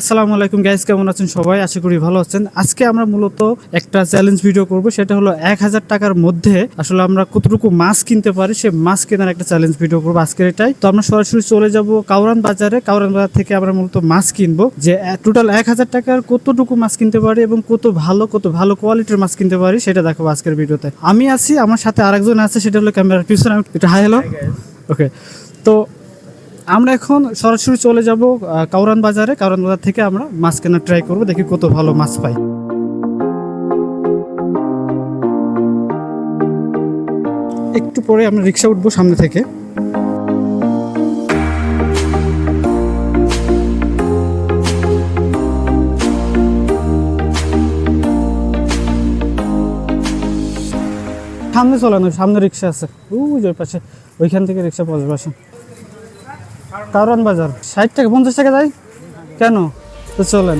আসসালামু আলাইকুম গাইস কেমন আছেন সবাই? আশা করি ভালো আছেন। আজকে আমরা মূলত একটা চ্যালেঞ্জ ভিডিও করব সেটা হলো এক হাজার টাকার মধ্যে আসলে আমরা কতটুকু মাছ কিনতে পারি সে মাছ কেনার একটা চ্যালেঞ্জ ভিডিও করব আজকের এটাই। তো আমরা সরাসরি চলে যাব কাউরান বাজারে। কাউরান বাজার থেকে আমরা মূলত মাছ কিনবো যে টোটাল এক হাজার টাকার কতটুকু মাছ কিনতে পারি এবং কত ভালো কত ভালো কোয়ালিটির মাছ কিনতে পারি সেটা দেখাবো আজকের ভিডিওতে। আমি আছি আমার সাথে আরেকজন আছে সেটা হলো ক্যামেরার পিছনে আমি একটু হাই হ্যালো ওকে তো আমরা এখন সরাসরি চলে যাব কাউরান বাজারে। কাউরান বাজার থেকে আমরা মাছ কেনার ট্রাই করব, দেখি কত ভালো মাছ পাই। একটু পরে আমরা রিক্সা উঠবো সামনে থেকে। সামনে চলে না সামনে রিক্সা আছে। ওই পাশে, ওইখান থেকে রিক্সা পাওয়া যাবে। কারণ বাজার। ষাট টাকা পঞ্চাশ টাকা দেয় কেন? তো চলেন।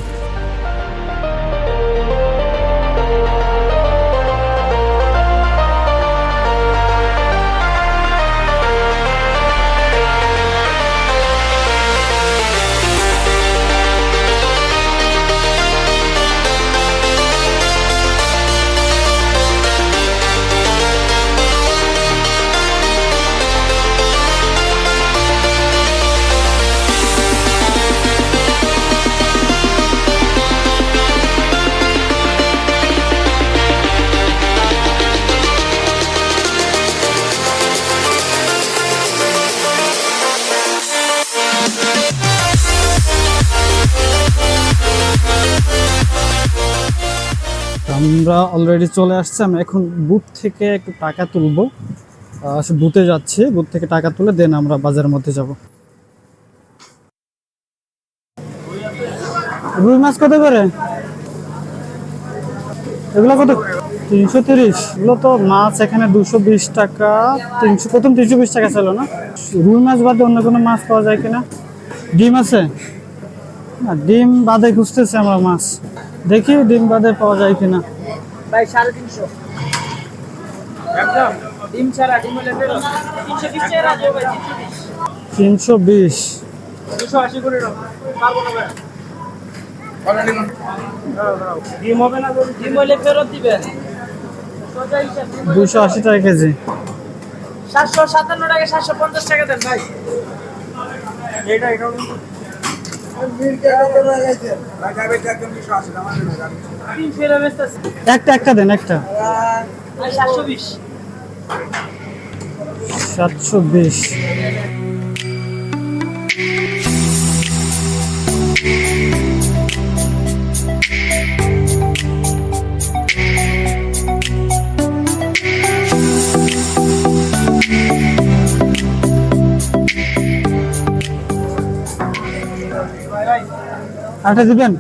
আমরা অলরেডি চলে আসছি আমি এখন বুথ থেকে একটু টাকা তুলবো। বুথে যাচ্ছি বুথ থেকে টাকা তুলে দেন আমরা বাজারের মধ্যে যাব। রুই মাছ কত করে? এগুলো কত? তিনশো তিরিশ। এগুলো তো মাছ এখানে দুশো বিশ টাকা, তিনশো, প্রথম তিনশো বিশ টাকা ছিল না? রুই মাছ বাদে অন্য কোনো মাছ পাওয়া যায় কিনা? ডিম আছে? না ডিম বাদে খুঁজতেছে আমরা মাছ। দেখি ডিম বাদে পাওয়া যায় কিনা। ভাই সাড়ে তিনশো। একদম? ডিম ছাড়া ডিম হলে তিনশো বিশ দুশো আশি টাকা কেজি। সাতশো সাতান্ন টাকা সাতশো পঞ্চাশ টাকা দেন ভাই। এটা এটা তিনশো এর বেচতেছে একটা একটা দেন একটা। সাতশো বিশ। সাতশো বিশ আটা দিবেন?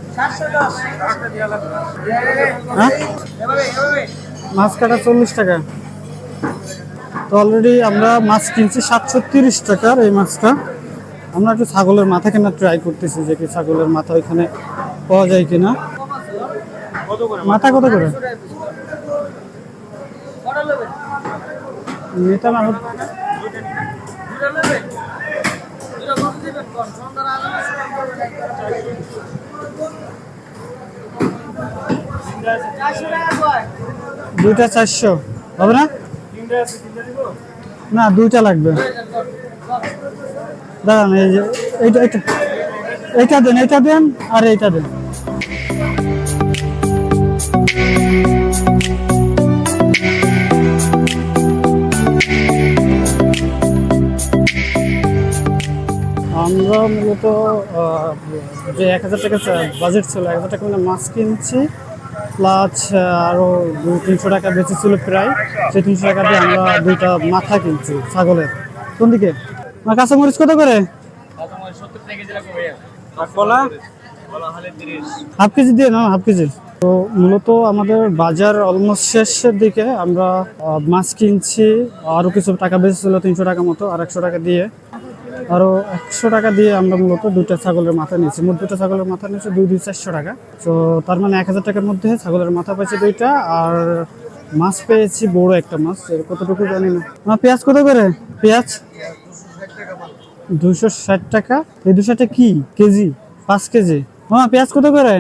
হ্যাঁ? মাছ কাটা চল্লিশ টাকা। তো অলরেডি আমরা মাছ কিনছি সাতশো তিরিশ টাকার এই মাছটা। আমরা একটু ছাগলের মাথা কেনার ট্রাই করতেছি যে কি ছাগলের মাথা ওইখানে পাওয়া যায় কিনা। মাথা কত করে? নিতাম আমি দুইটা চারশো। হবে না না, দুইটা লাগবে। দাঁড়ান, এই যে, এইটা এইটা এইটা দেন এইটা দেন, আর এইটা দেন। আমরা মূলত যে এক হাজার টাকা বাজেট ছিল এক হাজার টাকা মানে মাছ কিনছি প্লাস আরও দু তিনশো টাকা বেঁচেছিল প্রায়। সেই তিনশো টাকা দিয়ে আমরা দুইটা মাথা কিনছি ছাগলের। কোন দিকে আমার কাঁচামরিচ কত করে? হাফ কেজি দিয়ে না হাফ কেজি। তো মূলত আমাদের বাজার অলমোস্ট শেষের দিকে আমরা মাছ কিনছি আরও কিছু টাকা বেঁচেছিল তিনশো টাকা মতো আর একশো টাকা দিয়ে। আরও একশো টাকা দিয়ে আমরা মূলত দুইটা ছাগলের মাথা নিয়েছি। মোট দুটো ছাগলের মাথা নিয়েছি দুই দুই চারশো টাকা। তো তার মানে এক হাজার টাকার মধ্যে ছাগলের মাথা পেয়েছি দুইটা, আর মাছ পেয়েছি বড় একটা মাছ। কতটুকু জানি না। আমার পেঁয়াজ কত করে? পেঁয়াজ? দুশো ষাট টাকা। এই দুশো টাকা কি? কেজি? পাঁচ কেজি। হ্যাঁ পেঁয়াজ কত করে?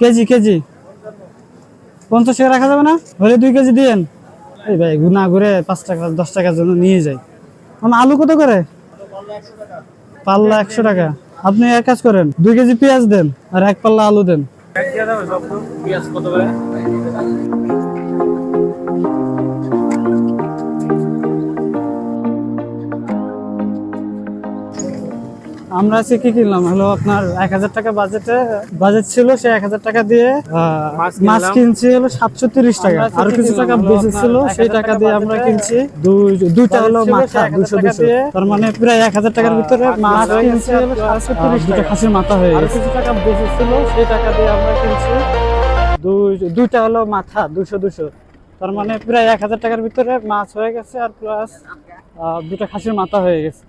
KG KG. পঞ্চাশ টাকা রাখা যাবে না? হলে দুই কেজি দিয়েন। এই ভাই, না ঘুরে পাঁচ টাকা, দশ টাকার জন্য নিয়ে যাই। আমার আলু কত করে? পাল্লা একশো টাকা। আপনি এক কাজ করেন, দুই কেজি পেঁয়াজ দেন আর এক পাল্লা আলু দেন। পেঁয়াজ কত করে? আমরা আজকে কি কিনলাম? হলো আপনার এক হাজার টাকা বাজেটে বাজেট ছিল সে এক হাজার টাকা দিয়ে মাছ কিনছি হলো সাতশো তিরিশ টাকা। আর কিছু টাকা বেশি ছিল সেই টাকা টাকা দিয়ে আমরা কিনছি। দুইটা হলো মাথা দুশো দুশো তার মানে প্রায় এক হাজার টাকার ভিতরে মাছ কিনছি হলো সাতশো তিরিশ দুটো খাসির মাথা হয়ে গেছে। কিছু টাকা বেশি ছিল সেই টাকা দিয়ে আমরা কিনছি। দুই দুইটা হলো মাথা দুশো দুশো তার মানে প্রায় এক হাজার টাকার ভিতরে মাছ হয়ে গেছে আর প্লাস দুটা খাসির মাথা হয়ে গেছে।